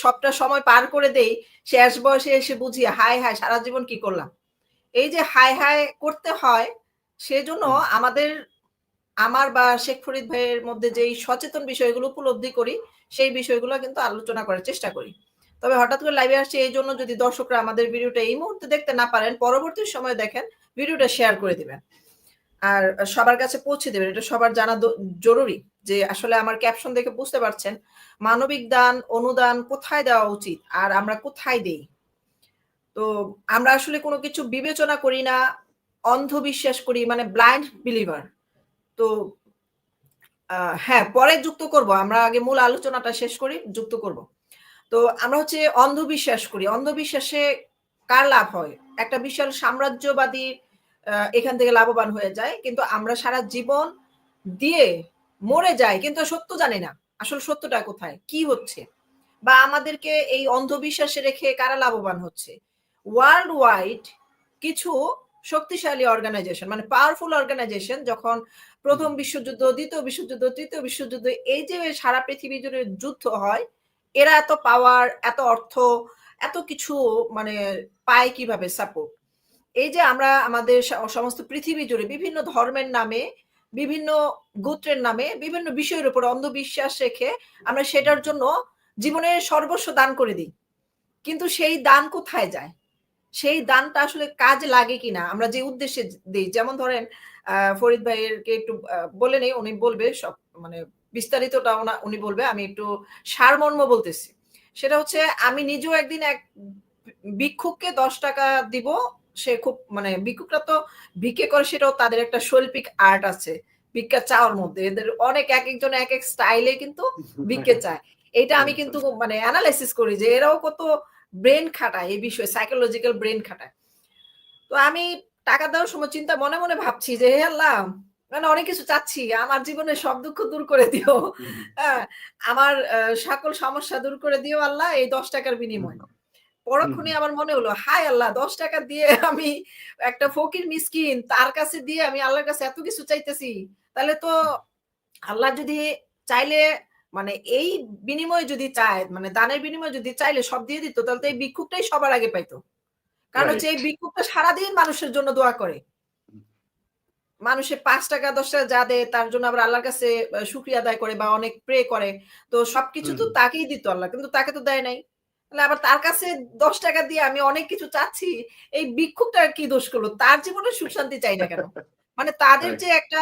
সবটা সময় পার করে দেই শেষ বয়সে এসে বুঝি হাই হাই সারা জীবন কি করলাম? এই যে হাই হাই করতে হয় সেজন্য আমাদের আমার বা শেখ ফরিদ ভাইয়ের মধ্যে যেই সচেতন বিষয়গুলো উপলব্ধি করি সেই বিষয়গুলো কিন্তু আলোচনা করার চেষ্টা করি। তবে হঠাৎ করে লাইভে আসছে এই জন্য যদি দর্শকরা আমাদের ভিডিওটা এই মুহূর্তে দেখতে না পারেন পরবর্তী সময় দেখেন ভিডিওটা শেয়ার করে দিবেন। আর সবার কাছে পৌঁছে দেবেন, এটা সবার জানা জরুরি যে আসলে আমার ক্যাপশন দেখে বুঝতে পারছেন, মানবিক দান, অনুদান কোথায় দেওয়া উচিত আর আমরা কোথায় দেই? তো আমরা আসলে কোনো কিছু বিবেচনা করি না, অন্ধবিশ্বাস করি মানে ব্লাইন্ড বিলিভার তো হ্যাঁ পরে যুক্ত করব, আমরা আগে মূল আলোচনাটা শেষ করি, যুক্ত করব। তো আমরা হচ্ছে অন্ধবিশ্বাস করি, অন্ধবিশ্বাসে কার লাভ হয়? একটা বিশাল সাম্রাজ্যবাদী এখান থেকে লাভবান হয়ে যায়। কিন্তু আমরা সারা জীবন দিয়ে মরে যাই কিন্তু সত্য জানি না। আসলে সত্যটা কোথায়? কি হচ্ছে? বা আমাদেরকে এই অন্ধবিশ্বাসে রেখে কারা লাভবান হচ্ছে? ওয়ার্ল্ড ওয়াইড কিছু শক্তিশালী অর্গানাইজেশন মানে পাওয়ারফুল অর্গানাইজেশন যখন প্রথম বিশ্বযুদ্ধ দ্বিতীয় বিশ্বযুদ্ধ তৃতীয় বিশ্বযুদ্ধ এই যে সারা পৃথিবী জুড়ে যুদ্ধ হয় এরা এত পাওয়ার এত অর্থ এত কিছু মানে পায় কীভাবে সাপোর্ট এই যে আমরা আমাদের সমস্ত পৃথিবী জুড়ে বিভিন্ন ধর্মের নামে, বিভিন্ন গোত্রের নামে, বিভিন্ন বিষয়ের উপর অন্ধবিশ্বাস রেখে আমরা সেটার জন্য জীবনের সর্বস্ব দান করে দিই। কিন্তু সেই দান কোথায় যায়? সেই দানটা আসলে কাজ লাগে কিনা? আমরা যে উদ্দেশ্যে দিই, যেমন ধরেন ফরিদ ভাইয়েরকে একটু বলে নেই, উনি বলবে সব মানে বিস্তারিতটা উনি বলবে, আমি একটু সারমর্ম বলতেছি। সেটা হচ্ছে, আমি নিজেও একদিন এক ভিক্ষুককে দশ টাকা দিব সে খুব মানে ভিক্ষুকরা তো ভিক্ষে করে সেটাও তাদের একটা শৈল্পিক আর্ট আছে। ভিক্ষা চাওয়ার মধ্যে। এদের অনেক এক একজন এক এক স্টাইলে কিন্তু ভিক্ষে চায়। এটা আমি কিন্তু মানে অ্যানালাইসিস করি যে এরাও কত ব্রেন খাটায় এই বিষয়ে সাইকোলজিক্যাল ব্রেন খাটায়। তো আমি টাকা দেওয়ার সময় চিন্তা মনে মনে ভাবছি যে হে আল্লাহ মানে অনেক কিছু চাচ্ছি। আমার জীবনে সব দুঃখ দূর করে দিও। হ্যাঁ আমার সকল সমস্যা দূর করে দিও আল্লাহ এই দশ টাকার বিনিময়। পরক্ষণে আমার মনে হলো হাই আল্লাহ দশ টাকা দিয়ে আমি একটা ফকির মিসকিন তার কাছে দিয়ে আমি আল্লাহর কাছে এত কিছু চাইতেছি। তাহলে তো আল্লাহ যদি চাইলে মানে এই বিনিময়ে যদি চায় মানে দানের বিনিময়ে যদি চাইলে সব দিয়ে দিত তাহলে তো এই ভিক্ষুকটাই সবার আগে পাইতো। কারণ হচ্ছে এই ভিক্ষুকটা সারাদিন মানুষের জন্য দোয়া করে। মানুষের পাঁচ টাকা দশ টাকা যা দেয় তার জন্য আবার আল্লাহর কাছে শুক্রিয়া আদায় করে বা অনেক প্রে করে। তো সবকিছু তো তাকেই দিত আল্লাহ কিন্তু তাকে তো দেয় নাই। তাহলে আবার তার কাছে দশ টাকা দিয়ে আমি অনেক কিছু চাচ্ছি এই ভিক্ষুকটা কি দোষ করল? তার জীবনে সুখ শান্তি চাই না কেন? মানে তাদের যে একটা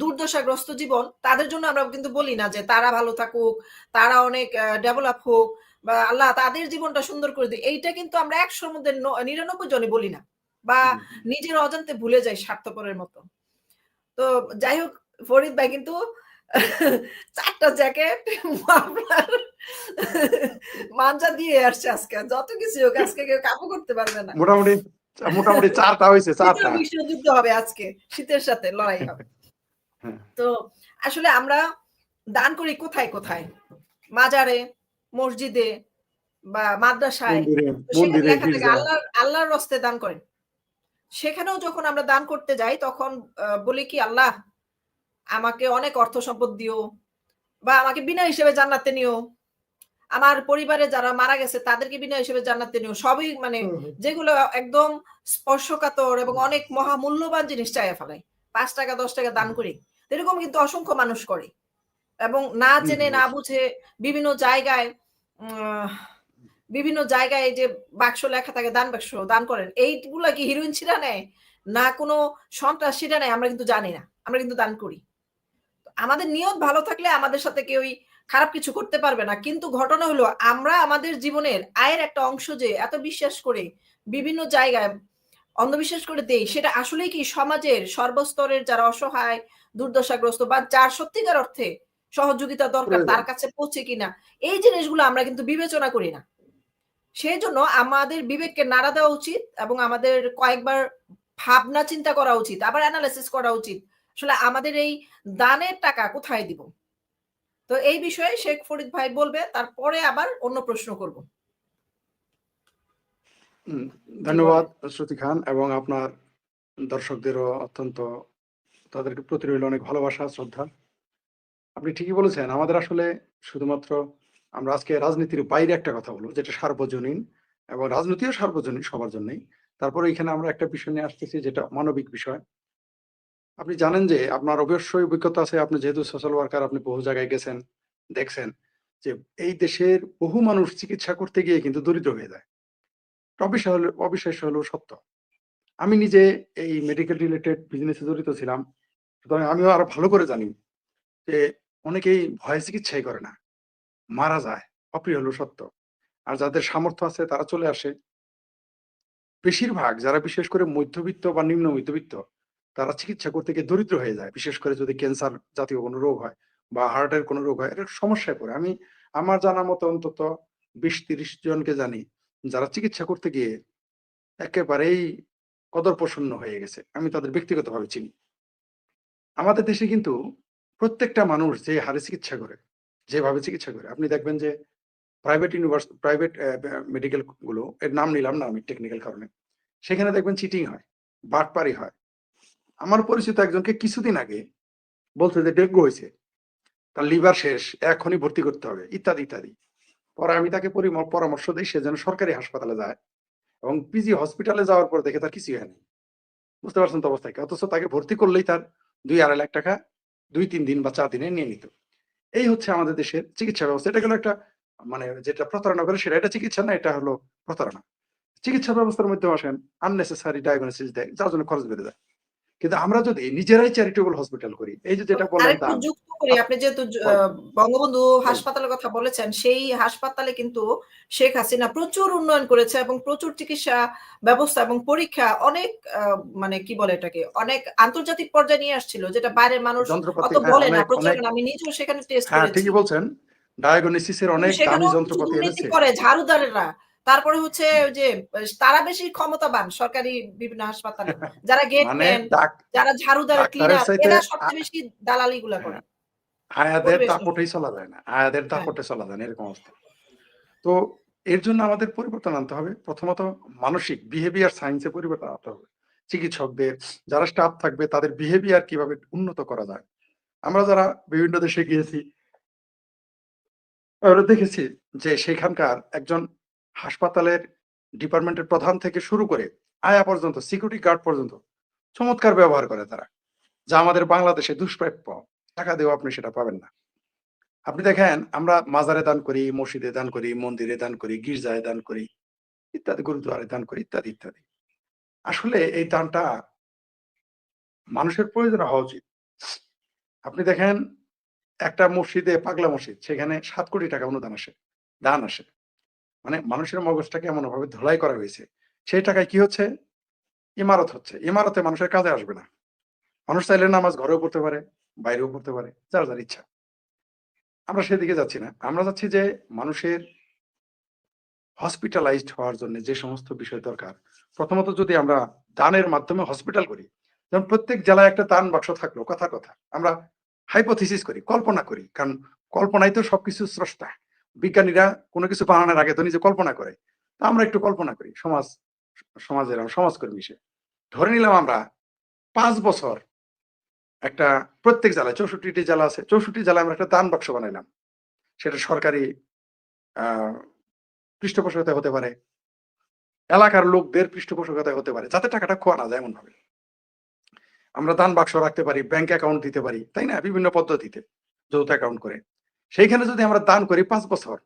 দুর্দশাগ্রস্ত জীবন তাদের জন্য আমরা কিন্তু বলি না যে তারা ভালো থাকুক তারা অনেক ডেভেলপ হোক বা আল্লাহ তাদের জীবনটা সুন্দর করে দিই এইটা কিন্তু আমরা একশোর মধ্যে নিরানব্বই জনে বলি না বা নিজের অজান্তে ভুলে যাই স্বার্থপরের মতো। তো যাই হোক ফরিদ ভাই কিন্তু চারটা জ্যাকেট মাঞ্জা দিয়ে আসছে আজকে যত কিছু হোক আজকে কেউ কাবু করতে পারবে না। মোটামুটি মোটামুটি চারটা হয়েছে চারটা। বিশ্বযুদ্ধ হবে আজকে শীতের সাথে লড়াই হবে। হ্যাঁ। তো আসলে আমরা দান করি কোথায় কোথায়? মাজারে মসজিদে বা মাদ্রাসায়? আল্লাহ আল্লাহর রস্তে দান করেন। সেখানেও যখন আমরা দান করতে যাই তখন বলি কি আল্লাহ আমাকে অনেক অর্থ সম্পদ দিও বা আমাকে বিনা হিসেবে জান্নাতে নিও। আমার পরিবারে যারা মারা গেছে তাদেরকে বিনয় হিসেবে জান্নাতে নিও সবই মানে যেগুলো একদম স্পর্শকাতর এবং অনেক মহামূল্যবান জিনিস চাইয়া ফেলাই। পাঁচ টাকা দশ টাকা দান করি। এরকম কিন্তু অসংখ্য মানুষ করে। এবং না জেনে না বুঝে বিভিন্ন জায়গায় বিভিন্ন জায়গায় যে বাক্স লেখা থাকে দান বাক্স দান করেন। এইগুলা কি হিরোইন ছিঁড়া নেয়? না কোনো সন্ত্রাস ছিঁড়া নেয়? আমরা কিন্তু জানি না। আমরা কিন্তু দান করি। আমাদের নিয়ত ভালো থাকলে আমাদের সাথে কেউই খারাপ কিছু করতে পারবে না। কিন্তু ঘটনা হলো আমরা আমাদের জীবনের আয়ের একটা অংশ যে এত বিশ্বাস করে বিভিন্ন জায়গায় অন্ধবিশ্বাস করে দেই সেটা আসলেই কি সমাজের সর্বস্তরের যারা অসহায় দুর্দশাগ্রস্ত বা যার সত্যিকার অর্থে সহযোগিতা দরকার তার কাছে পৌঁছে কিনা এই জিনিসগুলো আমরা কিন্তু বিবেচনা করি না। সেই জন্য আমাদের বিবেককে নাড়া দেওয়া উচিত এবং আমাদের কয়েকবার ভাবনা চিন্তা করা উচিত আবার অ্যানালাইসিস করা উচিত। আসলে আমাদের এই দানের টাকা কোথায় দিব? তো এই বিষয়ে শেখ ফরিদ ভাই বলবে, তারপরে আবার অন্য প্রশ্ন করব। ধন্যবাদ শ্রুতি খান, এবং আপনার দর্শকদেরও অত্যন্ত, তাদেরকে প্রতি রইল অনেক ভালোবাসা, শ্রদ্ধা। আপনি ঠিকই বলেছেন, আমাদের আসলে শুধুমাত্র আমরা আজকে রাজনীতির বাইরে একটা কথা বলব, যেটা সার্বজনীন, এবং রাজনীতিও সার্বজনীন সবার জন্যই। তারপরে এখানে আমরা একটা বিষয় নিয়ে আসতেছি, যেটা মানবিক বিষয়। আপনি জানেন যে আপনার অবশ্যই অভিজ্ঞতা আছে, আপনি যেহেতু সোশ্যাল ওয়ার্কার আপনি বহু জায়গায় গেছেন, দেখছেন যে এই দেশের বহু মানুষ চিকিৎসা করতে গিয়ে কিন্তু দরিদ্র হয়ে যায়। অবিশ্বাস হলে অবিশ্বাস্য হলেও সত্য। আমি নিজে এই মেডিকেল রিলেটেড বিজনেসে জড়িত ছিলাম। সুতরাং আমিও আরও ভালো করে জানি যে অনেকেই ভয় চিকিৎসাই করে না। মারা যায়, অপ্রিয় হলেও সত্য। আর যাদের সামর্থ্য আছে তারা চলে আসে। বেশিরভাগ, যারা বিশেষ করে মধ্যবিত্ত বা নিম্ন মধ্যবিত্ত তারা চিকিৎসা করতে গিয়ে দরিদ্র হয়ে যায়। বিশেষ করে যদি ক্যান্সার জাতীয় কোনো রোগ হয় বা হার্টের কোনো রোগ হয় এটা সমস্যায় পড়ে। আমি, আমার জানা মতো অন্তত বিশ তিরিশ জনকে জানি যারা চিকিৎসা করতে গিয়ে একেবারেই কদরপ্রসন্ন হয়ে গেছে। আমি তাদের ব্যক্তিগতভাবে চিনি। আমাদের দেশে কিন্তু প্রত্যেকটা মানুষ যে হারে চিকিৎসা করে, যেভাবে চিকিৎসা করে, আপনি দেখবেন যে প্রাইভেট ইউনিভার্স প্রাইভেট মেডিকেলগুলো, এর নাম নিলাম না আমি টেকনিক্যাল কারণে। সেখানে দেখবেন চিটিং হয়, বাটপারি হয় আমার পরিচিত একজনকে কিছুদিন আগে বলছে যে, ডেঙ্গু হয়েছে। তার লিভার শেষ, এখনই ভর্তি করতে হবে। ইত্যাদি ইত্যাদি। পরে আমি তাকে পরামর্শ দিই, সে যেন সরকারি হাসপাতালে যায় এবং পিজি হসপিটালে যাওয়ার পর দেখে তার কিছুই হয়নি। বুঝতে পারছেন তো অবস্থায় অথচ তাকে ভর্তি করলেই তার দুই আড়াই লাখ টাকা দুই, তিন দিন বা চার দিনে নিয়ে নিত। এই হচ্ছে আমাদের দেশের চিকিৎসা ব্যবস্থা। এটা গেল একটা মানে যেটা প্রতারণা করে সেটা, এটা চিকিৎসা না, এটা হলো প্রতারণা। চিকিৎসা ব্যবস্থার মধ্যে আসেন আননেসেসারি ডায়াগনোসিস দেয়, যার জন্য খরচ বেড়ে যায়। কিন্তু আমরা যদি নিজেরাই চ্যারিটেবল হসপিটাল করি এই যে যেটা বললেন যুক্ত করি আপনি যেহেতু বঙ্গবন্ধু হাসপাতালের কথা বলেছেন সেই হাসপাতালে কিন্তু শেখ হাসিনা প্রচুর উন্নয়ন করেছে এবং প্রচুর চিকিৎসা ব্যবস্থা এবং পরীক্ষা অনেক মানে কি বলে এটাকে অনেক আন্তর্জাতিক পর্যায়ে নিয়ে আসছিল যেটা বাইরের মানুষ অত হ্যাঁ, বলে না প্রচার। আমি নিজেও সেখানে টেস্ট হ্যাঁ করেছি। ঠিকই বলছেন। ডায়াগনোসিসের অনেক দামি যন্ত্রপাতি এনেছে। করে ঝাড়ুদারেরা। তারপরে হচ্ছে যে তারা বেশি ক্ষমতাবান সরকারি বিভিন্ন হাসপাতালে। যারা গেটম্যান যারা ঝাড়ুদার ক্লিনার এরা সবচেয়ে বেশি দালালি গুলা করে। আয়াদের দাপটেই চলা যায় না। আয়াদের হ্যাঁ। দাপটে চলা যায় না এরকম অবস্থা। তো এর জন্য আমাদের পরিবর্তন আনতে হবে। প্রথমত মানসিক বিহেভিয়ার সায়েন্সে পরিবর্তন আনতে হবে। চিকিৎসকদের যারা স্টাফ থাকবে তাদের বিহেভিয়ার কীভাবে উন্নত করা যায়। আমরা যারা বিভিন্ন দেশে গিয়েছি আমরা দেখেছি যে সেখানকার একজন হাসপাতালের ডিপার্টমেন্টের প্রধান থেকে শুরু করে আয়া পর্যন্ত সিকিউরিটি গার্ড পর্যন্ত চমৎকার ব্যবহার করে তারা, যা আমাদের বাংলাদেশে দুষ্প্রাপ্য। টাকা দিয়েও আপনি সেটা পাবেন না। আপনি দেখেন, আমরা মাজারে দান করি, মসজিদে দান করি, মন্দিরে দান করি, গির্জায় দান করি, ইত্যাদি গুরুদুয়ারে দান করি, ইত্যাদি ইত্যাদি। আসলে এই দানটা মানুষের প্রয়োজন হওয়া উচিত। আপনি দেখেন, একটা মসজিদে পাগলা মসজিদ, সেখানে সাত কোটি টাকা অনুদান আসে, দান আসে। মানে মানুষের মগজটাকে এমন ভাবে ধোলাই করা হয়েছে। সেই টাকায় কি হচ্ছে? ইমারত হচ্ছে। ইমারতে মানুষের কাজে আসবে না। মানুষ চাইলে নামাজ ঘরেও পড়তে পারে, বাইরেও পড়তে পারে, যার যার ইচ্ছা। আমরা সেদিকে যাচ্ছি না। আমরা যাচ্ছি যে মানুষের হসপিটালাইজড হওয়ার জন্য যে সমস্ত বিষয় দরকার, প্রথমত যদি আমরা দানের মাধ্যমে হসপিটাল করি, যেমন প্রত্যেক জেলায় একটা দান বাক্স থাকল, কথা কথা। আমরা হাইপোথিসিস করি, কল্পনা করি। কারণ কল্পনাই তো সবকিছু স্রষ্টা। বিজ্ঞানীরা কোনো কিছু বানানোর আগে তো নিজে কল্পনা করে। তা আমরা একটু কল্পনা করি, সমাজ, সমাজের, সমাজকর্মী হিসেবে। ধরে নিলাম আমরা পাঁচ বছর একটা প্রত্যেক জেলায়, চৌষট্টিটি জেলা আছে, চৌষট্টি জেলায় আমরা একটা দান বাক্স বানাইলাম। সেটা সরকারি আহ পৃষ্ঠপোষকতায় হতে পারে, এলাকার লোকদের পৃষ্ঠপোষকতায় হতে পারে, যাতে টাকাটা খোয়া না যায় এমন ভাবে আমরা দান বাক্স রাখতে পারি, ব্যাংক অ্যাকাউন্ট দিতে পারি, তাই না? বিভিন্ন পদ্ধতিতে যৌথ অ্যাকাউন্ট করে। সেইখানে যদি আমরা দান করি পাঁচ বছর,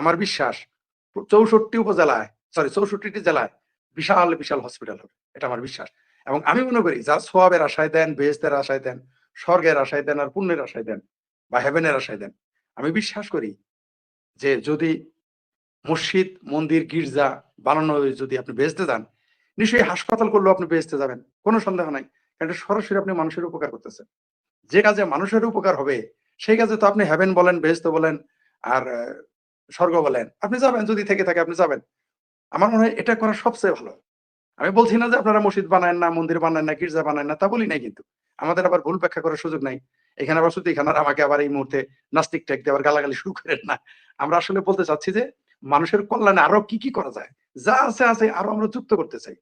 আমার বিশ্বাস চৌষট্টি উপজেলায় সরি চৌষট্টিটি জেলায় বিশাল বিশাল হসপিটাল হবে, এটা আমার বিশ্বাস। এবং আমি মনে করি, যারা সোয়াবের আশায় দেন, বেহেস্তের আশায় দেন, স্বর্গের আশায় দেন আর পুণ্যের আশায় দেন বা হেভেনের আশায় দেন, আমি বিশ্বাস করি যে যদি মসজিদ, মন্দির, গির্জা বানানো যদি আপনি বেচতে যান, নিশ্চয়ই হাসপাতাল করলেও আপনি বেচতে যাবেন, কোনো সন্দেহ নাই। কারণ সরাসরি আপনি মানুষের উপকার করতেছেন। যে কাজে মানুষের উপকার হবে সেই কাজে তো আপনি হেভেন বলেন বেহেস্ত বলেন, আর স্বর্গ বলেন। আপনি যাবেন, যদি থেকে থাকে আপনি যাবেন। আমার মনে হয় এটা করা সবচেয়ে ভালো। আমি বলছি না যে আপনারা মসজিদ বানায় না, মন্দির বানায় না, গির্জা বানায় না, তা বলি নাই কিন্তু। আমাদের আবার ভুল ব্যাখ্যা করার সুযোগ নাই। এখানে আবার শুধু এখানে আমাকে আবার এই মুহূর্তে নাস্তিক ট্যাগ দিয়ে আবার গালাগালি শুরু করেন না। আমরা আসলে বলতে চাচ্ছি যে, মানুষের কল্যাণে আরও কি কি করা যায়? যা আছে আছে, আরও আমরা যুক্ত করতে চাই।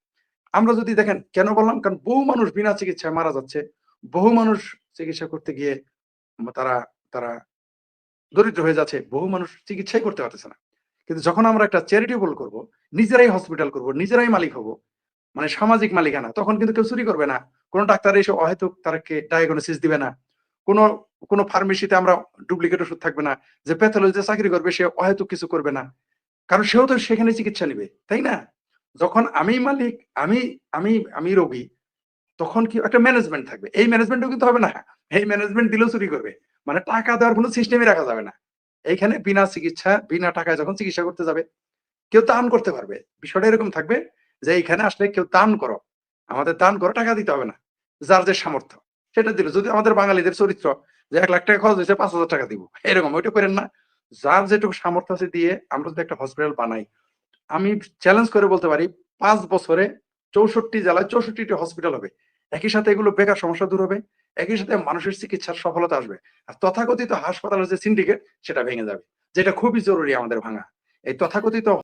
আমরা যদি দেখেন, কেন বললাম? কারণ বহু মানুষ বিনা চিকিৎসায় মারা যাচ্ছে। বহু মানুষ চিকিৎসা করতে গিয়ে তারা তারা দরিদ্র হয়ে যাচ্ছে, বহু মানুষ চিকিৎসাই করতে পারতেছে না। কিন্তু যখন আমরা একটা চ্যারিটেবল করব, নিজেরাই হসপিটাল করব, নিজেরাই মালিক হব মানে সামাজিক মালিকানা, তখন কিন্তু কেউ চুরি করবে না। কোনো ডাক্তার এসে অহেতুক তারকে ডায়াগনোসিস দিবে না। কোনো কোনো ফার্মেসিতে আমরা ডুপ্লিকেট ওষুধ থাকবে না, যে প্যাথোলজিতে চাকরি করবে, সে অহেতুক কিছু করবে না। কারণ সেও তো সেখানে চিকিৎসা নিবে, তাই না? যখন আমি মালিক, আমি আমি আমি রোগী তখন কি একটা ম্যানেজমেন্ট থাকবে। এই ম্যানেজমেন্টও কিন্তু হবে না। এই ম্যানেজমেন্ট দিলেও চুরি করবে। মানে টাকা দেওয়ার কোনো সিস্টেমই রাখা যাবে না। এইখানে বিনা চিকিৎসা, বিনা টাকায় যখন চিকিৎসা করতে যাবে, কেউ দান করতে পারবে। বিষয়টা এরকম থাকবে যে এইখানে আসলে কেউ দান করো। আমাদের দান করো, টাকা দিতে হবে না। যার যে সামর্থ্য, সেটা দিল। যদি আমাদের বাঙালিদের চরিত্র যে এক লাখ টাকা খরচ হয়েছে, পাঁচ হাজার টাকা দিব, এরকম ওইটা করেন না। যার যেটুকু সামর্থ্য আছে দিয়ে আমরা যদি একটা হসপিটাল বানাই, আমি চ্যালেঞ্জ করে বলতে পারি, পাঁচ বছরে চৌষট্টি জেলায় চৌষট্টিটি হসপিটাল হবে। একই সাথে এগুলো বেকার সমস্যা দূর হবে একই সাথে মানুষের চিকিৎসার সফলতা আসবে। আর তথাকথিত হাসপাতালের যে সিন্ডিকেট সেটা ভেঙে যাবে যেটা খুবই জরুরি আমাদের ভাঙা। এই তথাকথিত